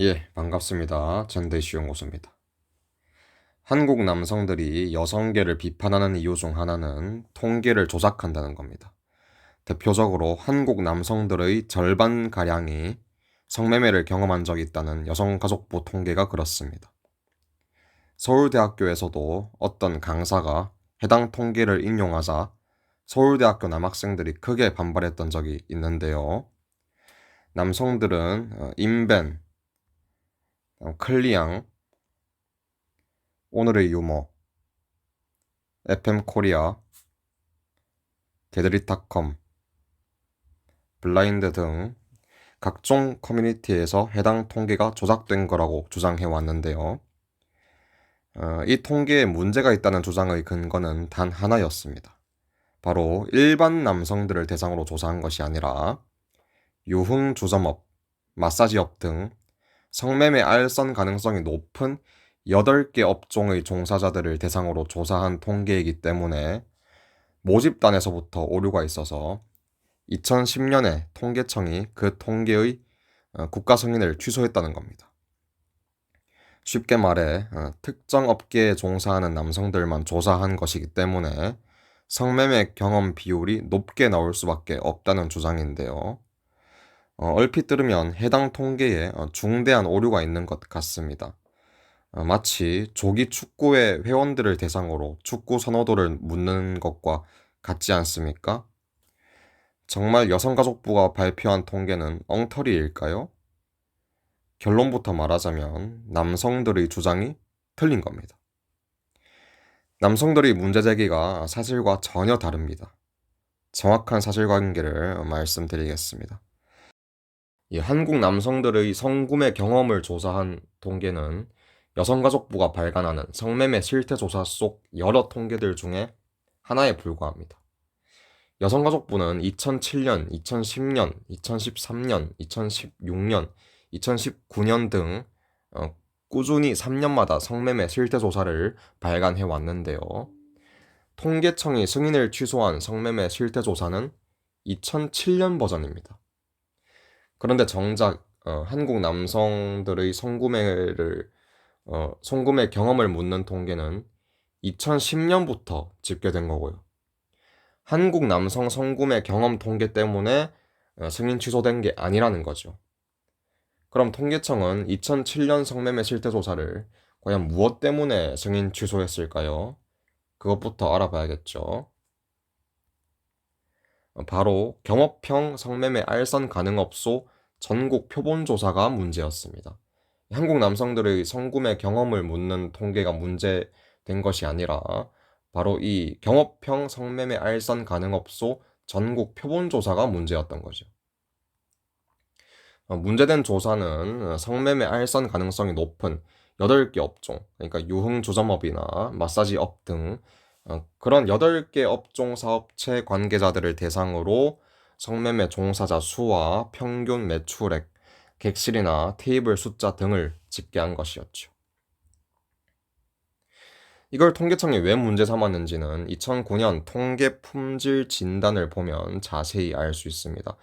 예, 반갑습니다. 전대시 연구소입니다. 한국 남성들이 여성계를 비판하는 이유 중 하나는 통계를 조작한다는 겁니다. 대표적으로 한국 남성들의 절반가량이 성매매를 경험한 적이 있다는 여성가족부 통계가 그렇습니다. 서울대학교에서도 어떤 강사가 해당 통계를 인용하자 서울대학교 남학생들이 크게 반발했던 적이 있는데요. 남성들은 어, 인벤, 어, 클리앙, 오늘의 유머, FM 코리아, 데드리타컴, 블라인드 등 각종 커뮤니티에서 해당 통계가 조작된 거라고 주장해 왔는데요. 어, 이 통계에 문제가 있다는 주장의 근거는 단 하나였습니다. 바로 일반 남성들을 대상으로 조사한 것이 아니라 유흥 주점업, 마사지업 등 성매매 알선 가능성이 높은 8개 업종의 종사자들을 대상으로 조사한 통계이기 때문에 모집단에서부터 오류가 있어서 2010년에 통계청이 그 통계의 어, 국가 승인을 취소했다는 겁니다. 쉽게 말해 어, 특정 업계에 종사하는 남성들만 조사한 것이기 때문에 성매매 경험 비율이 높게 나올 수밖에 없다는 주장인데요. 어, 얼핏 들으면 해당 통계에 어, 중대한 오류가 있는 것 같습니다. 어, 마치 조기 축구회 회원들을 대상으로 축구 선호도를 묻는 것과 같지 않습니까? 정말 여성가족부가 발표한 통계는 엉터리일까요? 결론부터 말하자면 남성들의 주장이 틀린 겁니다. 남성들의 문제 제기가 사실과 전혀 다릅니다. 정확한 사실관계를 말씀드리겠습니다. 이 한국 남성들의 성구매 경험을 조사한 통계는 여성가족부가 발간하는 성매매 실태 조사 속 여러 통계들 중에 하나에 불과합니다. 여성가족부는 2007년, 2010년, 2013년, 2016년, 2019년 등 어, 꾸준히 3년마다 성매매 실태 조사를 발간해 왔는데요. 통계청이 승인을 취소한 성매매 실태 조사는 2007년 버전입니다. 그런데 정작 어, 한국 남성들의 성구매를 어, 성구매 경험을 묻는 통계는 2010년부터 집계된 거고요. 한국 남성 성구매 경험 통계 때문에 어, 승인 취소된 게 아니라는 거죠. 그럼 통계청은 2007년 성매매 실태 조사를 과연 무엇 때문에 승인 취소했을까요? 그것부터 알아봐야겠죠. 어, 바로 경업형 성매매 알선 가능업소 전국 표본 조사가 문제였습니다. 한국 남성들의 성구매 경험을 묻는 통계가 문제된 것이 아니라 바로 이 경업형 성매매 알선 가능업소 전국 표본 조사가 문제였던 거죠. 어, 문제된 조사는 성매매 알선 가능성이 높은 8개 업종, 그러니까 유흥주점업이나 마사지업 등 어, 그런 8개 업종 사업체 관계자들을 대상으로 성매매 종사자 수와 평균 매출액, 객실이나 테이블 숫자 등을 집계한 것이었죠. 이걸 통계청이 왜 문제 삼았는지는 2009년 통계 품질 진단을 보면 자세히 알 수 있습니다.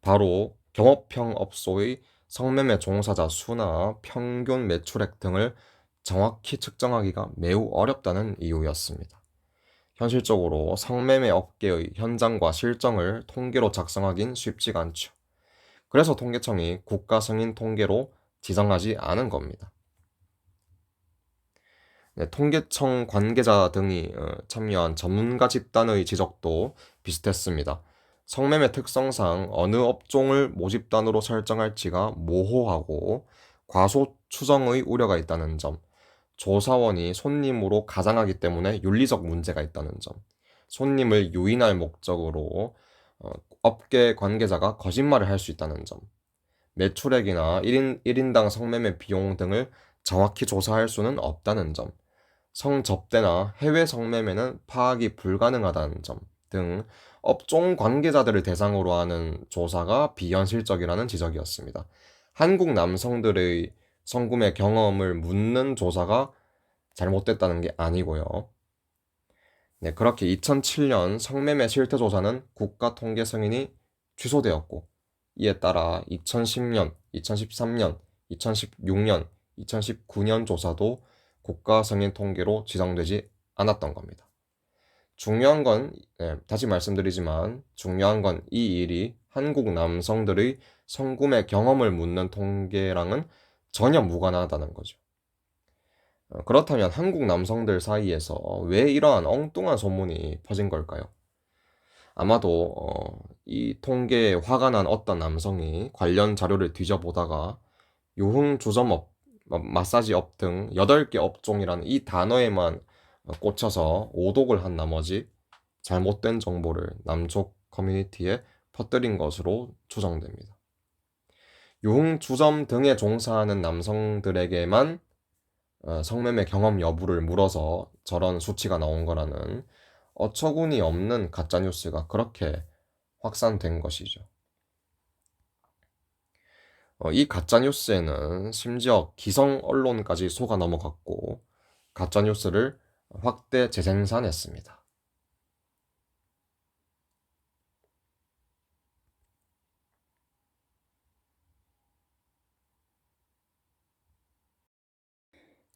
바로 경업형 업소의 성매매 종사자 수나 평균 매출액 등을 정확히 측정하기가 매우 어렵다는 이유였습니다. 현실적으로 성매매 업계의 현장과 실정을 통계로 작성하긴 쉽지가 않죠. 그래서 통계청이 국가 승인 통계로 지정하지 않은 겁니다. 네, 통계청 관계자 등이 어, 참여한 전문가 집단의 지적도 비슷했습니다. 성매매 특성상 어느 업종을 모집단으로 설정할지가 모호하고 과소 추정의 우려가 있다는 점, 조사원이 손님으로 가장하기 때문에 윤리적 문제가 있다는 점, 손님을 유인할 목적으로 어, 업계 관계자가 거짓말을 할 수 있다는 점, 매출액이나 1인, 1인당 성매매 비용 등을 정확히 조사할 수는 없다는 점, 성접대나 해외 성매매는 파악이 불가능하다는 점 등 업종 관계자들을 대상으로 하는 조사가 비현실적이라는 지적이었습니다. 한국 남성들의 성구매 경험을 묻는 조사가 잘못됐다는 게 아니고요. 네, 그렇게 2007년 성매매 실태 조사는 국가 통계 승인이 취소되었고 이에 따라 2010년, 2013년, 2016년, 2019년 조사도 국가 성인 통계로 지정되지 않았던 겁니다. 중요한 건, 네, 다시 말씀드리지만, 중요한 건 이 일이 한국 남성들의 성구매 경험을 묻는 통계랑은 전혀 무관하다는 거죠. 어, 그렇다면 한국 남성들 사이에서 왜 이러한 엉뚱한 소문이 퍼진 걸까요? 아마도 어, 이 통계에 화가 난 어떤 남성이 관련 자료를 뒤져보다가 유흥 주점업, 마사지업 등 8개 업종이라는 이 단어에만 꽂혀서 오독을 한 나머지 잘못된 정보를 남쪽 커뮤니티에 퍼뜨린 것으로 추정됩니다. 유흥 주점 등에 종사하는 남성들에게만 어, 성매매 경험 여부를 물어서 저런 수치가 나온 거라는 어처구니 없는 가짜 뉴스가 그렇게 확산된 것이죠. 어, 이 가짜 뉴스에는 심지어 기성 언론까지 속아 넘어갔고 가짜 뉴스를 확대 재생산했습니다.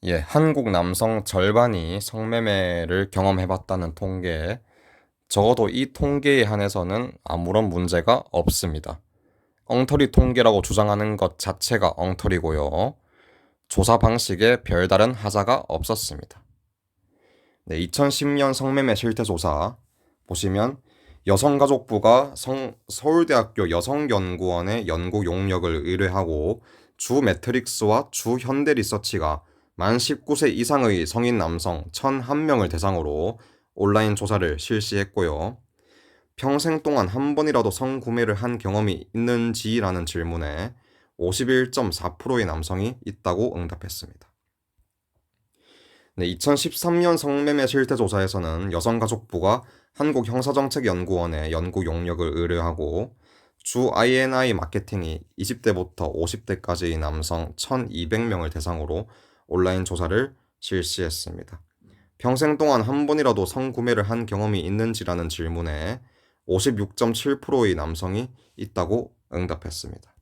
예, 한국 남성 절반이 성매매를 경험해봤다는 통계에 적어도 이 통계에 한해서는 아무런 문제가 없습니다. 엉터리 통계라고 주장하는 것 자체가 엉터리고요. 조사 방식에 별다른 하자가 없었습니다. 네, 2010년 성매매 실태 조사 보시면 여성가족부가 성, 서울대학교 여성연구원의 연구 용역을 의뢰하고 주 매트릭스와 주 현대리서치가 만 19세 이상의 성인 남성 1,001명을 대상으로 온라인 조사를 실시했고요. 평생 동안 한 번이라도 성구매를 한 경험이 있는지라는 질문에 51.4%의 남성이 있다고 응답했습니다. 네, 2013년 성매매 실태 조사에서는 여성가족부가 한국형사정책연구원에 연구 용역을 의뢰하고 주 INI 마케팅이 20대부터 50대까지의 남성 1,200명을 대상으로 온라인 조사를 실시했습니다. 평생 동안 한 번이라도 성구매를 한 경험이 있는지라는 질문에 56.7%의 남성이 있다고 응답했습니다.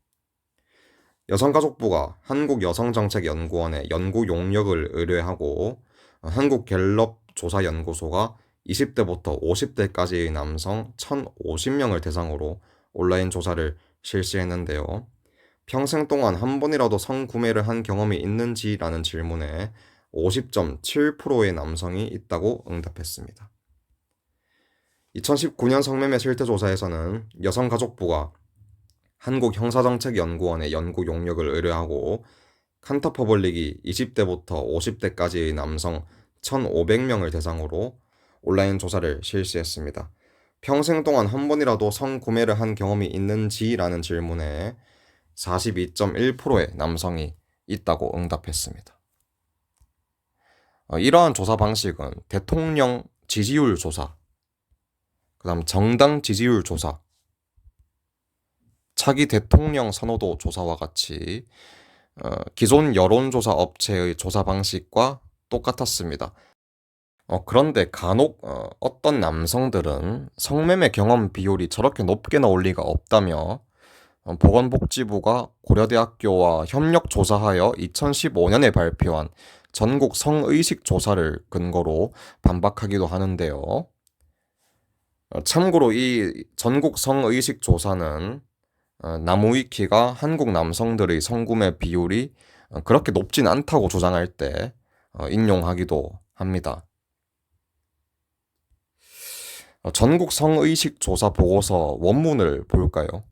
여성가족부가 한국여성정책연구원에 연구 용역을 의뢰하고 한국갤럽 조사연구소가 20대부터 50대까지의 남성 1,050명을 대상으로 온라인 조사를 실시했는데요. 평생 동안 한 번이라도 성구매를 한 경험이 있는지라는 질문에 50.7%의 남성이 있다고 응답했습니다. 2019년 성매매 실태조사에서는 여성가족부가 한국형사정책연구원의 연구 용역을 의뢰하고 칸터퍼블릭이 20대부터 50대까지의 남성 1,500명을 대상으로 온라인 조사를 실시했습니다. 평생 동안 한 번이라도 성구매를 한 경험이 있는지라는 질문에 42.1%의 남성이 있다고 응답했습니다. 어, 이러한 조사 방식은 대통령 지지율 조사, 그 다음 정당 지지율 조사, 차기 대통령 선호도 조사와 같이 어, 기존 여론조사 업체의 조사 방식과 똑같았습니다. 어, 그런데 간혹 어, 어떤 남성들은 성매매 경험 비율이 저렇게 높게 나올 리가 없다며 어, 보건복지부가 고려대학교와 협력 조사하여 2015년에 발표한 전국 성의식 조사를 근거로 반박하기도 하는데요. 어, 참고로 이 전국 성의식 조사는 어, 나무위키가 한국 남성들의 성구매 비율이 그렇게 높진 않다고 주장할 때 인용하기도 합니다. 전국 성의식 조사 보고서 원문을 볼까요?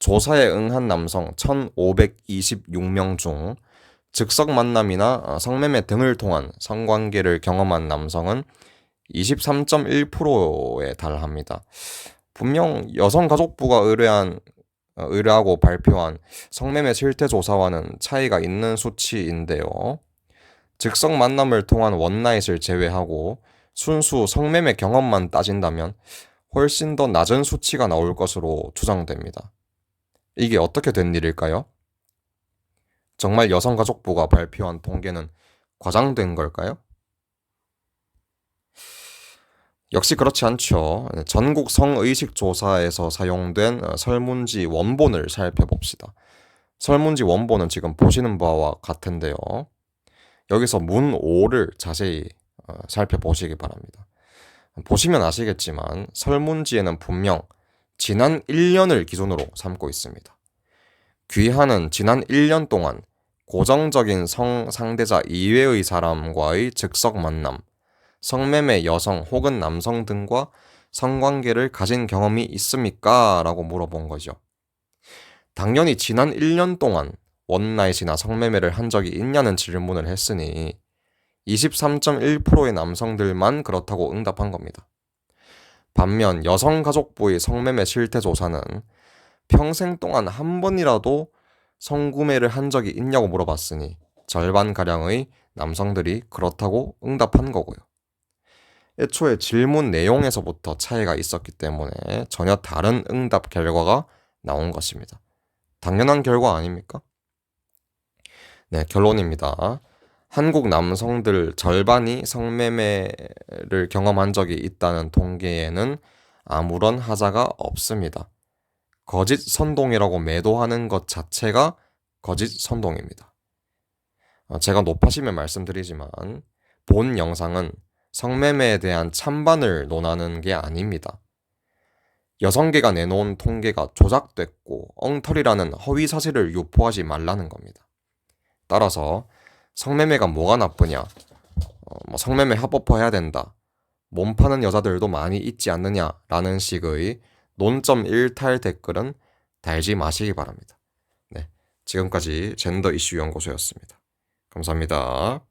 조사에 응한 남성 1,526명 중 즉석 만남이나 어, 성매매 등을 통한 성관계를 경험한 남성은 23.1%에 달합니다. 분명 여성가족부가 의뢰한 어, 의뢰하고 발표한 성매매 실태 조사와는 차이가 있는 수치인데요. 즉석 만남을 통한 원나잇을 제외하고 순수 성매매 경험만 따진다면 훨씬 더 낮은 수치가 나올 것으로 추정됩니다. 이게 어떻게 된 일일까요? 정말 여성가족부가 발표한 통계는 과장된 걸까요? 역시 그렇지 않죠. 전국 성의식 조사에서 사용된 설문지 원본을 살펴봅시다. 설문지 원본은 지금 보시는 바와 같은데요. 여기서 문 5를 자세히 어, 살펴보시기 바랍니다. 보시면 아시겠지만 설문지에는 분명 지난 1년을 기준으로 삼고 있습니다. 귀하는 지난 1년 동안 고정적인 성 상대자 이외의 사람과의 즉석 만남, 성매매 여성 혹은 남성 등과 성관계를 가진 경험이 있습니까? 라고 물어본 거죠. 당연히 지난 1년 동안 원나잇이나 성매매를 한 적이 있냐는 질문을 했으니 23.1%의 남성들만 그렇다고 응답한 겁니다. 반면 여성가족부의 성매매 실태 조사는 평생 동안 한 번이라도 성구매를 한 적이 있냐고 물어봤으니 절반가량의 남성들이 그렇다고 응답한 거고요. 애초에 질문 내용에서부터 차이가 있었기 때문에 전혀 다른 응답 결과가 나온 것입니다. 당연한 결과 아닙니까? 네, 결론입니다. 한국 남성들 절반이 성매매를 경험한 적이 있다는 통계에는 아무런 하자가 없습니다. 거짓 선동이라고 매도하는 것 자체가 거짓 선동입니다. 어, 제가 높아시면 말씀드리지만 본 영상은 성매매에 대한 찬반을 논하는 게 아닙니다. 여성계가 내놓은 통계가 조작됐고 엉터리라는 허위 사실을 유포하지 말라는 겁니다. 따라서 성매매가 뭐가 나쁘냐, 어, 뭐 성매매 합법화해야 된다, 몸 파는 여자들도 많이 있지 않느냐라는 식의 논점 일탈 댓글은 달지 마시기 바랍니다. 네, 지금까지 젠더 이슈 연구소였습니다. 감사합니다.